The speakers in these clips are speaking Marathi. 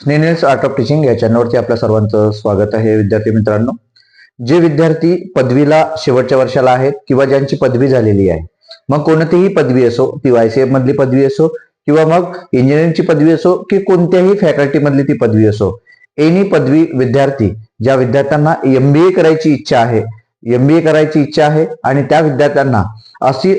स्नेनेल्स आर्ट ऑफ टीचिंग या चॅनलवरती आपल्या सर्वांचं स्वागत आहे विद्यार्थी मित्रांनो. जे विद्यार्थी पदवीला शेवटच्या वर्षाला आहेत किंवा ज्यांची पदवी झालेली आहे मग कोणतीही पदवी असो ती वायसीएफ मधली पदवी असो किंवा मग इंजिनिअरिंगची पदवी असो की कोणत्याही फॅकल्टी मधली ती पदवी असो एनी पदवी विद्यार्थी ज्या विद्यार्थ्यांना एमबीए करायची इच्छा आहे एमबीए करायची इच्छा आहे आणि त्या विद्यार्थ्यांना अशी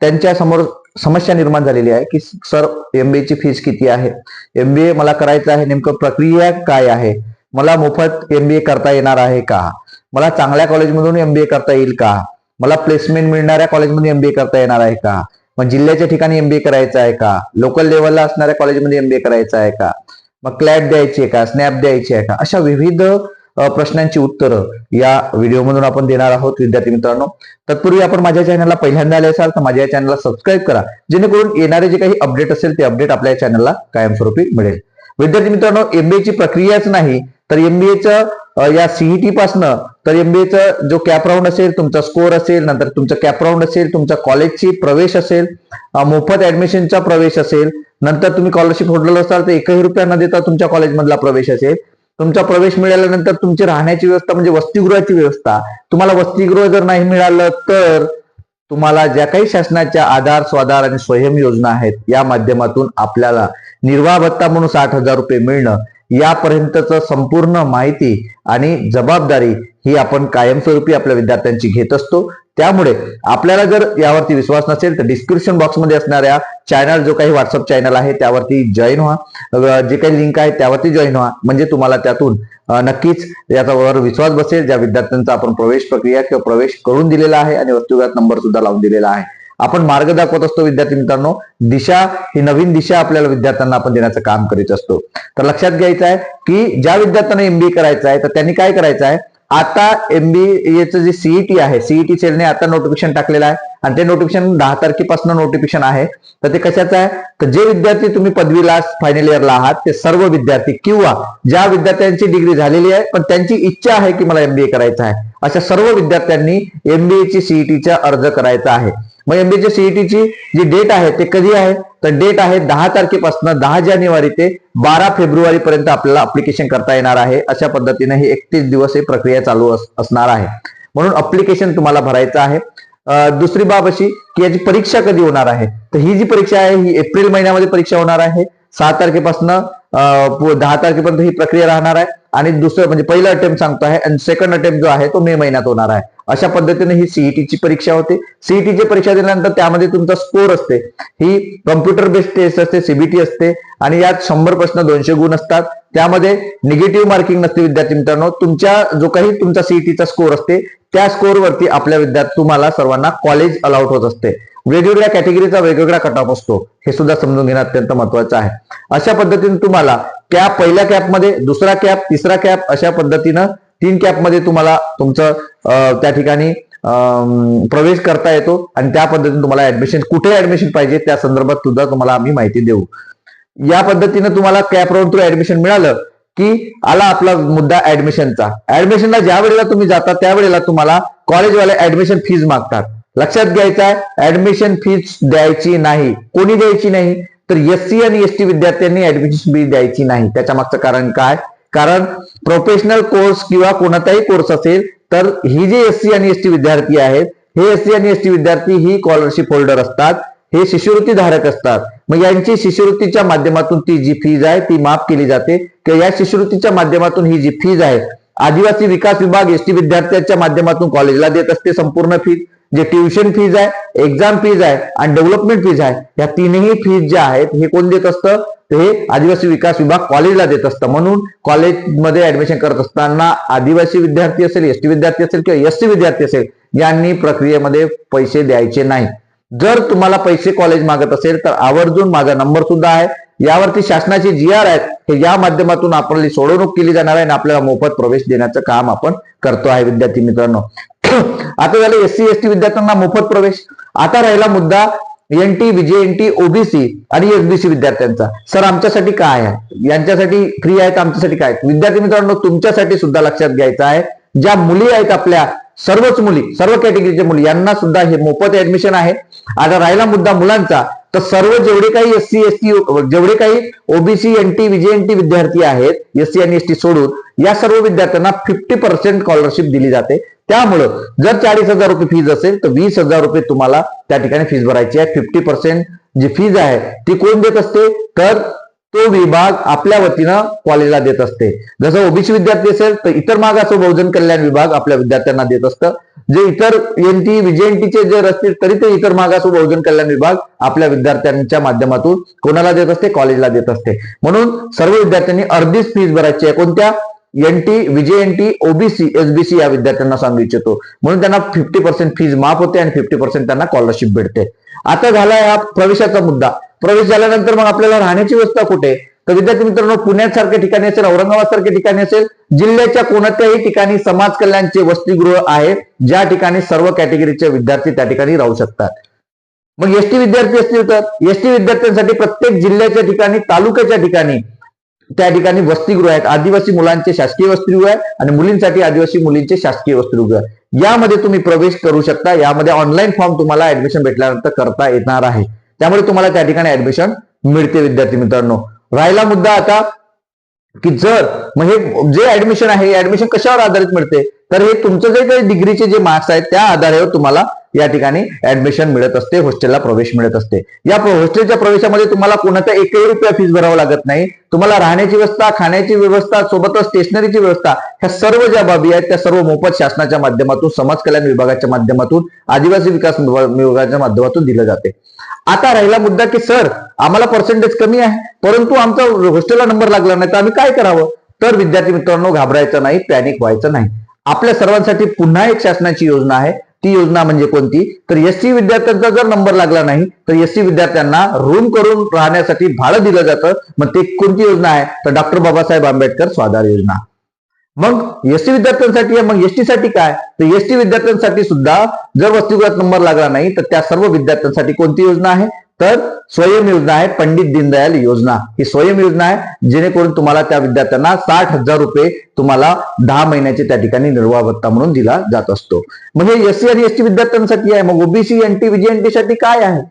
त्यांच्यासमोर समस्या निर्माण झालेली आहे की सर एमबीए ची फीस किती आहे? एमबीए मला करायचं आहे नेमकं प्रक्रिया काय आहे? मला मोफत एमबीए करता येणार आहे का? मला चांगल्या कॉलेजमधून एमबीए करता येईल का? मला प्लेसमेंट मिळणाऱ्या कॉलेजमध्ये एमबीए करता येणार आहे का? मग जिल्ह्याच्या ठिकाणी एमबीए करायचं आहे का? लोकल लेवलला असणाऱ्या कॉलेजमध्ये एमबीए करायचं आहे का? मग क्लॅट द्यायची आहे का? स्नॅप द्यायची आहे का? अशा विविध प्रश्नांची उत्तरं या व्हिडिओमधून आपण देणार आहोत. विद्यार्थी मित्रांनो तत्पूर्वी आपण माझ्या चॅनलला पहिल्यांदा आले असाल तर माझ्या या चॅनलला सबस्क्राईब करा. जेणेकरून येणारे जे काही अपडेट असेल ते अपडेट आपल्या चॅनलला कायमस्वरूपी मिळेल. विद्यार्थी मित्रांनो एमबीए ची प्रक्रियाच नाही तर एमबीएचं या सीईटी पासनं तर एमबीएचं जो कॅप राऊंड असेल तुमचा स्कोर असेल नंतर तुमचं कॅप राऊंड असेल तुमच्या कॉलेजची प्रवेश असेल मोफत ऍडमिशनचा प्रवेश असेल नंतर तुम्ही स्कॉलरशिप होल्डर असाल तर एकही रुपया न देता तुमच्या कॉलेजमधला प्रवेश असेल. तुमचा प्रवेश मिळाल्यानंतर तुमची राहण्याची व्यवस्था म्हणजे वसतिगृहाची व्यवस्था. तुम्हाला वसतिगृह जर नाही मिळालं तर तुम्हाला ज्या काही शासनाच्या आधार स्वाधार आणि स्वयं योजना आहेत या माध्यमातून आपल्याला निर्वाह भत्ता म्हणून साठ हजार रुपये मिळणं यापर्यंतच संपूर्ण माहिती आणि जबाबदारी ही आपण कायमस्वरूपी आपल्या विद्यार्थ्यांची घेत असतो. त्यामुळे आपल्याला जर यावरती विश्वास नसेल तर डिस्क्रिप्शन बॉक्समध्ये असणाऱ्या चॅनल जो काही व्हॉट्सअप चॅनल आहे त्यावरती जॉईन व्हा. जे काही लिंक आहे त्यावरती जॉईन व्हा. म्हणजे तुम्हाला त्यातून नक्कीच याच्यावर विश्वास बसेल. ज्या विद्यार्थ्यांचा आपण प्रवेश प्रक्रिया किंवा प्रवेश करून दिलेला आहे आणि वस्तुगत नंबर सुद्धा लावून दिलेला आहे. आपण मार्ग दाखवत असतो विद्यार्थी मित्रांनो. दिशा ही नवीन दिशा आपल्याला विद्यार्थ्यांना आपण देण्याचं काम करीत असतो. तर लक्षात घ्यायचं आहे की ज्या विद्यार्थ्यांना एमबीए करायचं आहे तर त्यांनी काय करायचं आहे? आता एमबीएचं जे सीईटी आहे सीईटी सेलने आता नोटिफिकेशन टाकलेलं आहे. आणि ते नोटिफिकेशन दहा तारखेपासून नोटिफिकेशन आहे. तर ते कशाचं आहे? तर जे विद्यार्थी तुम्ही पदवीला फायनल इयरला आहात ते सर्व विद्यार्थी किंवा ज्या विद्यार्थ्यांची डिग्री झालेली आहे पण त्यांची इच्छा आहे की मला एमबीए करायचं आहे. अशा सर्व विद्यार्थ्यांनी एमबीए ची सीईटीचा अर्ज करायचा आहे. मग एमबीएच्या सीईटीची जी डेट आहे ते कधी आहे? तर डेट आहे दहा तारखेपासून दहा जानेवारी ते बारा फेब्रुवारी पर्यंत आपल्याला अप्लिकेशन करता येणार आहे. अशा पद्धतीने ही एकतीस दिवस ही प्रक्रिया चालू असणार आहे. म्हणून अप्लिकेशन तुम्हाला भरायचं आहे. दुसरी बाब अशी की याची परीक्षा कधी होणार आहे? तर ही जी परीक्षा आहे ही एप्रिल महिन्यामध्ये परीक्षा होणार आहे. सात तारखेपासून दहा तारखेपर्यंत ही प्रक्रिया राहणार आहे. आणि दुसरं म्हणजे पहिला अटेम्प्ट सांगतो आहे आणि सेकंड अटेम्प्ट जो आहे तो मे महिन्यात होणार आहे. अशा पद्धतीने ही सीईटीची परीक्षा होते. सीईटीची परीक्षा दिल्यानंतर त्यामध्ये तुमचा स्कोर असते. ही कम्प्युटर बेस्ड टेस्ट असते सीबीटी असते आणि यात शंभर प्रश्न दोनशे गुण असतात. त्यामध्ये निगेटिव्ह मार्किंग नसते विद्यार्थी मित्रांनो. तुमच्या जो काही तुमचा सीईटीचा स्कोर असते त्या स्कोरवरती आपल्या विद्यार्थी तुम्हाला सर्वांना कॉलेज अलाउट होत असते. वेगवेगळ्या कॅटेगरीचा वेगवेगळा कट ऑफ असतो. हे सुद्धा समजून घेणं अत्यंत महत्वाचं आहे. अशा पद्धतीने तुम्हाला कॅप पहिल्या कॅपमध्ये दुसरा कॅप तिसरा कॅप अशा पद्धतीनं तीन कॅपमध्ये तुम्हाला तुमचं त्या ठिकाणी अं, प्रवेश करता येतो आणि त्या पद्धतीने तुम्हाला ऍडमिशन कुठे ऍडमिशन पाहिजे त्या संदर्भात सुद्धा तुम्हाला आम्ही माहिती देऊ. या पद्धतीनं तुम्हाला कॅप राऊंड थ्रू ऍडमिशन मिळालं की आला आपला मुद्दा ऍडमिशनचा ऍडमिशनला ज्या वेळेला तुम्ही जाता त्यावेळेला तुम्हाला कॉलेजवाले ऍडमिशन फीज मागतात. लक्षात घ्यायचं आहे ऍडमिशन फीज द्यायची नाही. कोणी द्यायची नाही? तर एस सी आणि एस टी विद्यार्थ्यांनी ऍडमिशन फी द्यायची नाही. त्याच्या मागचं कारण काय? कारण प्रोफेशनल कोर्स किंवा कोणताही कोर्स असेल तर ही जी एस सी आणि एस टी विद्यार्थी आहेत हे एस सी आणि एस टी विद्यार्थी ही स्कॉलरशिप होल्डर असतात हे शिष्यवृत्ती धारक असतात. मग यांची शिष्यवृत्तीच्या माध्यमातून ती जी फीज आहे ती माफ केली जाते. किंवा या शिष्यवृत्तीच्या माध्यमातून ही जी फीज आहे आदिवासी विकास विभाग एसटी विद्यार्थ्यांच्या माध्यमातून कॉलेजला देत असते. संपूर्ण फीज जे ट्युशन फीज आहे एक्झाम फीज आहे आणि डेव्हलपमेंट फीज आहे या तीनही फीज ज्या आहेत हे कोण देत असतं? हे आदिवासी विकास विभाग कॉलेजला देत असतं. म्हणून कॉलेजमध्ये ऍडमिशन करत असताना आदिवासी विद्यार्थी असेल एसटी विद्यार्थी असेल किंवा एससी विद्यार्थी असेल यांनी प्रक्रियेमध्ये पैसे द्यायचे नाही. जर तुम्हाला पैसे कॉलेज मागत असेल तर आवर्जून माझा नंबर सुद्धा आहे. यावरती शासनाचे जी आर आहेत. हे या माध्यमातून आपली सोडवणूक केली जाणार आहे आणि आपल्याला मोफत प्रवेश देण्याचं काम आपण करतो आहे विद्यार्थी मित्रांनो. आता झालं एस सी एस टी विद्यार्थ्यांना मोफत प्रवेश. आता राहिला मुद्दा एन टी टी ओबीसी आणि एसबीसी विद्यार्थ्यांचा. सर आमच्यासाठी काय आहे? यांच्यासाठी फ्री आहेत आमच्यासाठी काय आहे? विद्यार्थी मित्रांनो तुमच्यासाठी सुद्धा लक्षात घ्यायचं आहे. ज्या मुली आहेत आपल्या सर्वच मुली सर्व कॅटेगरीच्या मुली यांना सुद्धा हे मोफत ऍडमिशन आहे. आता राहिला मुद्दा मुलांचा. तर सर्व जेवढे काही एस सी एस टी जेवढे काही OBC N T N T विद्यार्थी आहेत एस सी आणि एस टी सोडून या सर्व विद्यार्थ्यांना फिफ्टी पर्सेंट स्कॉलरशिप दिली जाते. त्यामुळं जर चाळीस हजार रुपये फीज असेल तर वीस हजार रुपये तुम्हाला त्या ठिकाणी फीज भरायची आहे. फिफ्टी पर्सेंट जी फीज आहे ती कोण देत असते? तर तो विभाग आपल्या वतीनं कॉलेजला देत असते. जसं ओबीसी विद्यार्थी असेल तर इतर मागास बहुजन कल्याण विभाग आपल्या विद्यार्थ्यांना देत असतं. जे इतर एन टी विजेएनटीचे जर असतील तरी ते इतर मागास बहुजन कल्याण विभाग आपल्या विद्यार्थ्यांच्या माध्यमातून कोणाला देत असते? कॉलेजला देत असते. म्हणून सर्व विद्यार्थ्यांनी अर्धीच फीज भरायची आहे. कोणत्या? N T VJ N T OBC SBC या विद्यार्थ्यांना सांगू इच्छितो. म्हणून त्यांना फिफ्टी पर्सेंट फीज माफ होते आणि फिफ्टी पर्सेंट त्यांना स्कॉलरशिप भेटते. आता झाला हा प्रवेशाचा मुद्दा. प्रवेश झाल्यानंतर मग आपल्याला राहण्याची व्यवस्था कुठे? तर विद्यार्थी मित्रांनो पुण्यासारख्या ठिकाणी असेल औरंगाबाद सारख्या ठिकाणी असेल जिल्ह्याच्या कोणत्याही ठिकाणी समाज कल्याणचे वसतिगृह आहेत ज्या ठिकाणी सर्व कॅटेगरीचे विद्यार्थी त्या ठिकाणी राहू शकतात. मग एसटी विद्यार्थी असतील तर एसटी विद्यार्थ्यांसाठी प्रत्येक जिल्ह्याच्या ठिकाणी तालुक्याच्या ठिकाणी त्या ठिकाणी वसतिगृह आहेत. आदिवासी मुलांचे शासकीय वसतिगृह आहे आणि मुलींसाठी आदिवासी मुलींचे शासकीय वसतिगृह यामध्ये तुम्ही प्रवेश करू शकता. यामध्ये ऑनलाईन फॉर्म तुम्हाला ऍडमिशन भेटल्यानंतर करता येणार आहे. त्यामुळे तुम्हाला त्या ठिकाणी ऍडमिशन मिळते विद्यार्थी मित्रांनो. राहिला मुद्दा आता की जर मग हे जे ऍडमिशन आहे हे ऍडमिशन कशावर आधारित मिळते? तर हे तुमचं जे काही डिग्रीचे जे मार्क्स आहेत त्या आधारावर तुम्हाला या ठिकाणी ऍडमिशन मिळत असते हॉस्टेलला प्रवेश मिळत असते. या हॉस्टेलच्या प्रवेशामध्ये तुम्हाला कोणाचा एकही रुपया फीस भरावा लागत नाही. तुम्हाला राहण्याची व्यवस्था खाण्याची व्यवस्था सोबतच स्टेशनरीची व्यवस्था ह्या सर्व ज्या बाबी आहेत त्या सर्व मोफत शासनाच्या माध्यमातून समाज कल्याण विभागाच्या माध्यमातून आदिवासी विकास विभागाच्या माध्यमातून दिलं जाते. आता राहिला मुद्दा की सर आम्हाला पर्सेंटेज कमी आहे. परंतु आमचा हॉस्टेलला नंबर लागला नाही तर आम्ही काय करावं? तर विद्यार्थी मित्रांनो घाबरायचं नाही पॅनिक व्हायचं नाही. आपल्या सर्वांसाठी पुन्हा एक शासनाची योजना आहे. ती योजना म्हणजे कोणती? तर एस सी विद्यार्थ्यांचा जर नंबर लागला नाही तर एस सी विद्यार्थ्यांना रूम करून राहण्यासाठी भाडं दिलं जातं. मग ते कोणती योजना आहे? तर डॉक्टर बाबासाहेब आंबेडकर स्वाधार योजना. मग एसटी विद्यार्थ्यांसाठी आहे, मग एसटी साठी काय? तर एसटी विद्यार्थ्यांसाठी सुद्धा जर वसतिगृहात नंबर लागला नाही तर त्या सर्व विद्यार्थ्यांसाठी कोणती योजना आहे? तर स्वयं योजना आहे पंडित दीनदयाल योजना. ही स्वयं योजना आहे जेणेकरून तुम्हाला त्या विद्यार्थ्यांना साठ हजार रुपये तुम्हाला दहा महिन्याचे त्या ठिकाणी निर्वाह भत्ता म्हणून दिला जात असतो. म्हणजे एससी आणि एसटी विद्यार्थ्यांसाठी आहे मग ओबीसी एनटी विजयएनटी साठी काय आहे?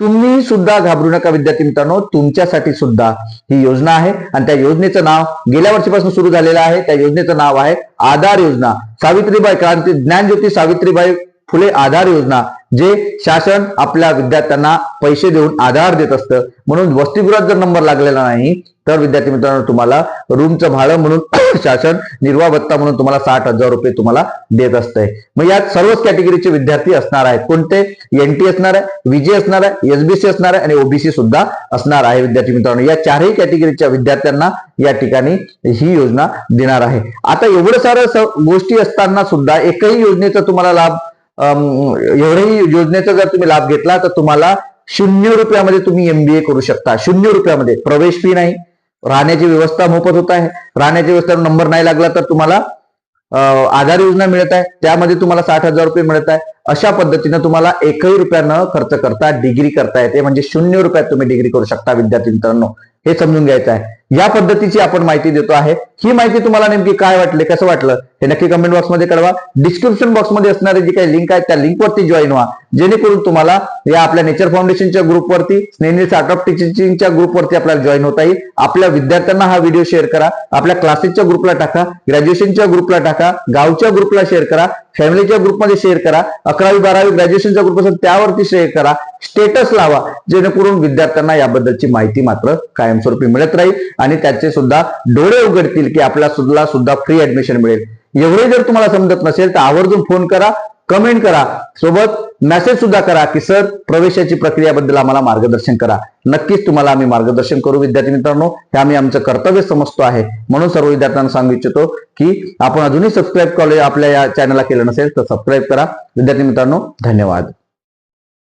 तुम्ही सुद्धा घाबरू नका विद्यार्थी मित्रांनो तुमच्यासाठी सुद्धा ही योजना आहे. आणि त्या योजनेचं नाव गेल्या वर्षीपासून सुरू झालेलं आहे. त्या योजनेचं नाव आहे आधार योजना. सावित्रीबाई क्रांती ज्ञानज्योती सावित्रीबाई फुले आधार योजना जे शासन आपल्या विद्यार्थ्यांना पैसे देऊन आधार देत असतं. म्हणून वसतिगृहात जर नंबर लागलेला नाही तर विद्यार्थी मित्रांनो तुम्हाला रूमचं भाडं म्हणून शासन निर्वाह भत्ता म्हणून तुम्हाला साठ हजार रुपये तुम्हाला देत असतंय. मग यात सर्वच कॅटेगरीचे विद्यार्थी असणार आहेत. कोणते? एनटी असणार आहे विजय असणार आहे एसबीसी असणार आहे आणि ओबीसी सुद्धा असणार आहे विद्यार्थी मित्रांनो. या चारही कॅटेगरीच्या विद्यार्थ्यांना या ठिकाणी ही योजना देणार आहे. आता एवढं सारं गोष्टी असताना सुद्धा एकही योजनेचा तुम्हाला लाभ एवढ्याही योजनेचा जर तुम्ही लाभ घेतला तर तुम्हाला शून्य रुपयामध्ये तुम्ही एमबीए करू शकता. शून्य रुपयामध्ये. प्रवेश फी नाही. राहण्याची व्यवस्था मोफत होत आहे. राहण्याची व्यवस्था नंबर नाही लागला तर तुम्हाला आधार योजना मिळत आहे. त्यामध्ये तुम्हाला साठ हजार रुपये मिळत आहे. अशा पद्धतीनं तुम्हाला एकही रुपयानं खर्च करता डिग्री करता येते. म्हणजे शून्य रुपयात तुम्ही डिग्री करू शकता विद्यार्थी मित्रांनो. हे समजून घ्यायचं आहे. या पद्धतीची आपण माहिती देतो आहे. ही माहिती तुम्हाला नेमकी काय वाटले कसं वाटलं हे नक्की कमेंट बॉक्समध्ये कळवा. डिस्क्रिप्शन बॉक्समध्ये असणारी जी काही लिंक आहे त्या लिंकवरती जॉईन व्हा. जेणेकरून तुम्हाला या आपल्या नेचर फाउंडेशनच्या ग्रुपवरती स्नेहनी स्टार्टअप टीचिंगच्या ग्रुपवरती आपल्याला जॉईन होता येईल. आपल्या विद्यार्थ्यांना हा व्हिडिओ शेअर करा. आपल्या क्लासेसच्या ग्रुपला टाका. ग्रॅज्युएशनच्या ग्रुपला टाका. गावच्या ग्रुपला शेअर करा. फॅमिलीच्या ग्रुपमध्ये शेअर करा. अकरावी बारावी ग्रॅज्युएशनचा ग्रुप असेल त्यावरती शेअर करा. स्टेटस लावा. जेणेकरून विद्यार्थ्यांना याबद्दलची माहिती मात्र कायमस्वरूपी मिळत राहील. आणि त्याचे सुद्धा डोळे उघडतील की आपल्या सुद्धा सुद्धा फ्री ऍडमिशन मिळेल. एवढे जर तुम्हाला समजत नसेल तर आवर्जून फोन करा कमेंट करा सोबत मेसेज सुद्धा करा की सर प्रवेशाची प्रक्रियाबद्दल आम्हाला मार्गदर्शन करा. नक्कीच तुम्हाला आम्ही मार्गदर्शन करू विद्यार्थी मित्रांनो. हे आम्ही आमचं कर्तव्य समजतो आहे. म्हणून सर्व विद्यार्थ्यांना सांगू इच्छितो की आपण अजूनही सबस्क्राईब कॉलेज आपल्या या चॅनलला केलं नसेल तर सबस्क्राईब करा. विद्यार्थी मित्रांनो धन्यवाद.